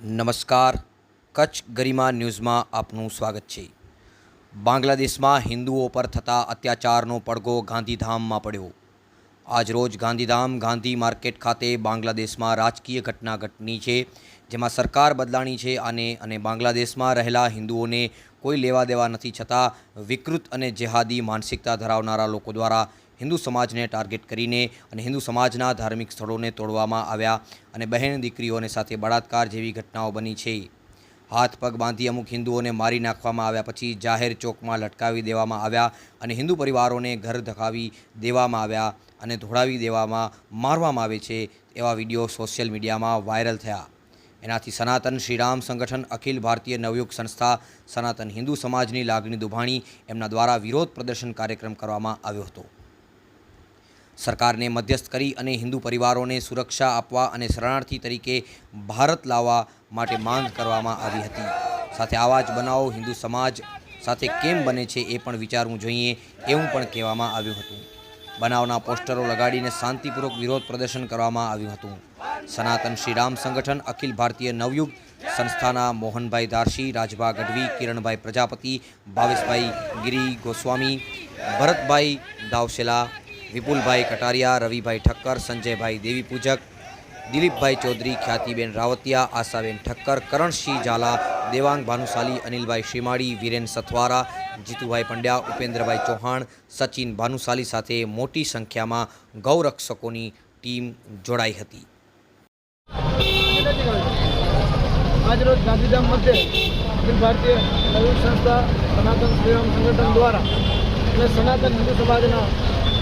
નમસ્કાર. કચ્છ ગરિમા ન્યૂઝમાં આપનું સ્વાગત છે. બાંગ્લાદેશમાં હિન્દુઓ પર થતા અત્યાચારનો પડઘો ગાંધીધામમાં પડ્યો. આજરોજ ગાંધીધામ ગાંધી માર્કેટ ખાતે બાંગ્લાદેશમાં રાજકીય ઘટના ઘટની છે, જેમાં સરકાર બદલાણી છે અને અને બાંગ્લાદેશમાં રહેલા હિન્દુઓને કોઈ લેવા દેવા નથી છતાં વિકૃત અને જેહાદી માનસિકતા ધરાવનારા લોકો દ્વારા હિન્દુ સમાજને ટાર્ગેટ કરીને અને હિન્દુ સમાજના ધાર્મિક સ્થળોને તોડવામાં આવ્યા અને બહેન દીકરીઓને સાથે બળાત્કાર જેવી ઘટનાઓ બની છે. હાથ પગ બાંધી અમુક હિન્દુઓને મારી નાખવામાં આવ્યા પછી જાહેર ચોકમાં લટકાવી દેવામાં આવ્યા અને હિન્દુ પરિવારોને ઘર ધકાવી દેવામાં આવ્યા અને ધોળાવી દેવામાં મારવામાં આવે છે એવા વીડિયો સોશિયલ મીડિયામાં વાયરલ થયા. એનાથી સનાતન શ્રીરામ સંગઠન અખિલ ભારતીય નવયુગ સંસ્થા સનાતન હિન્દુ સમાજની લાગણી દુભાણી એમના દ્વારા વિરોધ પ્રદર્શન કાર્યક્રમ કરવામાં આવ્યો હતો. સરકારને મધ્યસ્થ કરી અને હિન્દુ પરિવારોને સુરક્ષા આપવા અને શરણાર્થી તરીકે ભારત લાવવા માટે માંગ કરવામાં આવી હતી. સાથે આવા જ બનાવો હિન્દુ સમાજ સાથે કેમ બને છે એ પણ વિચારવું જોઈએ એવું પણ કહેવામાં આવ્યું હતું. બનાવના પોસ્ટરો લગાડીને શાંતિપૂર્વક વિરોધ પ્રદર્શન કરવામાં આવ્યું હતું. સનાતન શ્રીરામ સંગઠન, અખિલ ભારતીય નવયુગ સંસ્થાના મોહનભાઈ દારશી, રાજભા ગઢવી, કિરણભાઈ પ્રજાપતિ, ભાવેશભાઈ ગિરી ગોસ્વામી, ભરતભાઈ દાવશેલા વિપુલભાઈ કટારિયા, રવિભાઈ ઠક્કર, સંજયભાઈ દેવી પૂજક, દિલીપભાઈ ચૌધરી, ખ્યાતિબેન રાવતિયા, આશાબેન ઠક્કર, કરણસિંહ ઝાલા, દેવાંગ ભાનુશાલી, અનિલભાઈ શ્રીમાળી વિરેન સથવારા, જીતુભાઈ પંડ્યા, ઉપેન્દ્રભાઈ ચૌહાણ, સચિન ભાનુશાલી સાથે મોટી સંખ્યામાં ગૌરક્ષકોની ટીમ જોડાઈ હતી. આજરોજ ગાંધીધામ મધ્યે અખિલ ભારતીય નવી સંસ્થા સનાતન શ્રીરામ સંગઠન દ્વારા અને સનાતન હિન્દુ સમાજના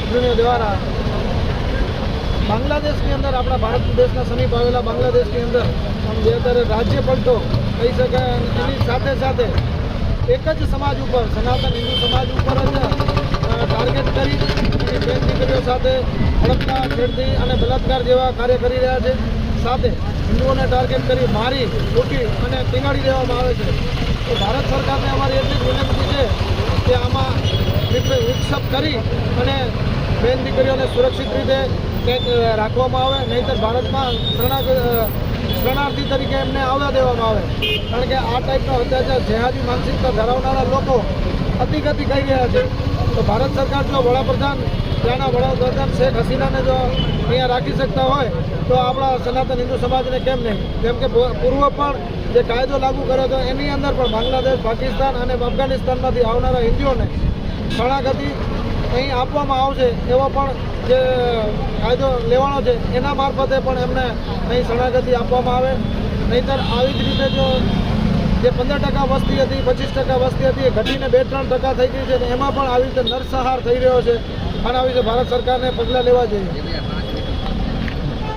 અગ્રણીઓ દ્વારા બાંગ્લાદેશની અંદર આપણા ભારત દેશના સમીપ આવેલા બાંગ્લાદેશની અંદર જે અત્યારે રાજ્ય પલટો કહી શકાય અને એની સાથે સાથે એક જ સમાજ ઉપર, સનાતન હિન્દુ સમાજ ઉપર જ ટાર્ગેટ કરી બેન દીકરીઓ સાથે હડપના છેડતી અને બલાત્કાર જેવા કાર્ય કરી રહ્યા છે. સાથે હિન્દુઓને ટાર્ગેટ કરી મારી, લૂંટી અને ટીંગાડી દેવામાં આવે છે. તો ભારત સરકારને અમારી એટલી જ વિનંતી છે કે આમાં વિક- વિક્ષેપ કરી અને બેન દીકરીઓને સુરક્ષિત રીતે રાખવામાં આવે, નહીંતર ભારતમાં શરણાગ શરણાર્થી તરીકે એમને આવવા દેવામાં આવે. કારણ કે આ ટાઈપનો અત્યાચાર જેહાદી માનસિકતા ધરાવનારા લોકો અતિગતિ કરી રહ્યા છે. તો ભારત સરકાર જો વડાપ્રધાન, ત્યાંના વડાપ્રધાન શેખ હસીનાને જો અહીંયા રાખી શકતા હોય, તો આપણા સનાતન હિન્દુ સમાજને કેમ નહીં? જેમ કે પૂર્વ પણ જે કાયદો લાગુ કર્યો હતો, એની અંદર પણ બાંગ્લાદેશ, પાકિસ્તાન અને અફઘાનિસ્તાનમાંથી આવનારા હિન્દુઓને શરણાગતિ અહીં આપવામાં આવશે એવો પણ જે કાયદો લેવાનો છે, એના મારફતે પણ એમને અહીં શરણાગતિ આપવામાં આવે. નહીંતર આવી જ રીતે જો જે પંદર ટકા વસ્તી હતી, પચીસ ટકા વસ્તી હતી, એ ઘટીને બે ત્રણ ટકા થઈ ગઈ છે અને એમાં પણ આવી રીતે નરસંહાર થઈ રહ્યો છે. આના વિશે ભારત સરકારને પગલાં લેવા જોઈએ.